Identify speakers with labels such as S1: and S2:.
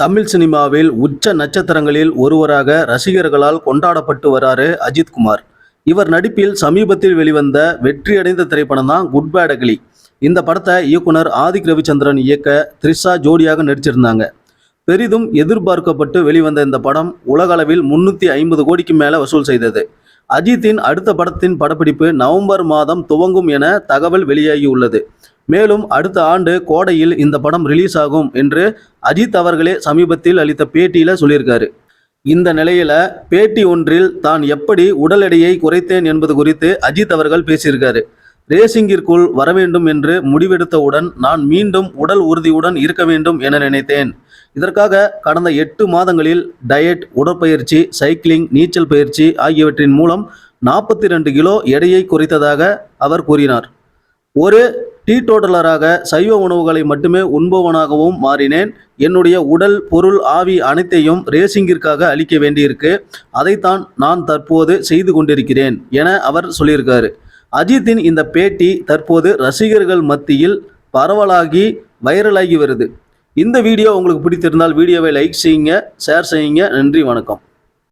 S1: தமிழ் சினிமாவில் உச்ச நட்சத்திரங்களில் ஒருவராக ரசிகர்களால் கொண்டாடப்பட்டு வராரு அஜித்குமார் இவர் நடிப்பில் சமீபத்தில் வெளிவந்த வெற்றியடைந்த திரைப்படம் தான் குட் பேட் அகிலி இந்த படத்தை இயக்குனர் ஆதிக் ரவிச்சந்திரன் இயக்க த்ரிஷா ஜோடியாக நடிச்சிருந்தாங்க. பெரிதும் எதிர்பார்க்கப்பட்டு வெளிவந்த இந்த படம் உலகளவில் முன்னூற்றி ஐம்பது கோடிக்கு மேலே வசூல் செய்தது. அஜித்தின் அடுத்த படத்தின் படப்பிடிப்பு நவம்பர் மாதம் துவங்கும் என தகவல் வெளியாகியுள்ளது. மேலும் அடுத்த ஆண்டு கோடையில் இந்த படம் ரிலீஸ் ஆகும் என்று அஜித் அவர்களே சமீபத்தில் அளித்த பேட்டியில் சொல்லியிருக்காரு. இந்த நிலையில பேட்டி ஒன்றில் தான் எப்படி உடல் எடையை குறைத்தேன் என்பது குறித்து அஜித் அவர்கள் பேசியிருக்காரு. ரேசிங்கிற்குள் வர வேண்டும் என்று முடிவெடுத்தவுடன் நான் மீண்டும் உடல் உறுதியுடன் இருக்க வேண்டும் என நினைத்தேன். இதற்காக கடந்த எட்டு மாதங்களில் டயட் உடற்பயிற்சி சைக்கிளிங் நீச்சல் பயிற்சி ஆகியவற்றின் மூலம் நாற்பத்தி ரெண்டு கிலோ எடையை குறைத்ததாக அவர் கூறினார். ஒரு டீட்டோட்டலராக சைவ உணவுகளை மட்டுமே உண்பவனாகவும் மாறினேன். என்னுடைய உடல் பொருள் ஆவி அனைத்தையும் ரேசிங்கிற்காக அளிக்க வேண்டியிருக்கு. அதைத்தான் நான் தற்போது செய்து கொண்டிருக்கிறேன் என அவர் சொல்லியிருக்காரு. அஜித்தின் இந்த பேட்டி தற்போது ரசிகர்கள் மத்தியில் பரவலாகி வைரலாகி வருது. இந்த வீடியோ உங்களுக்கு பிடித்திருந்தால் வீடியோவை லைக் செய்யுங்க ஷேர் செய்யுங்க. நன்றி வணக்கம்.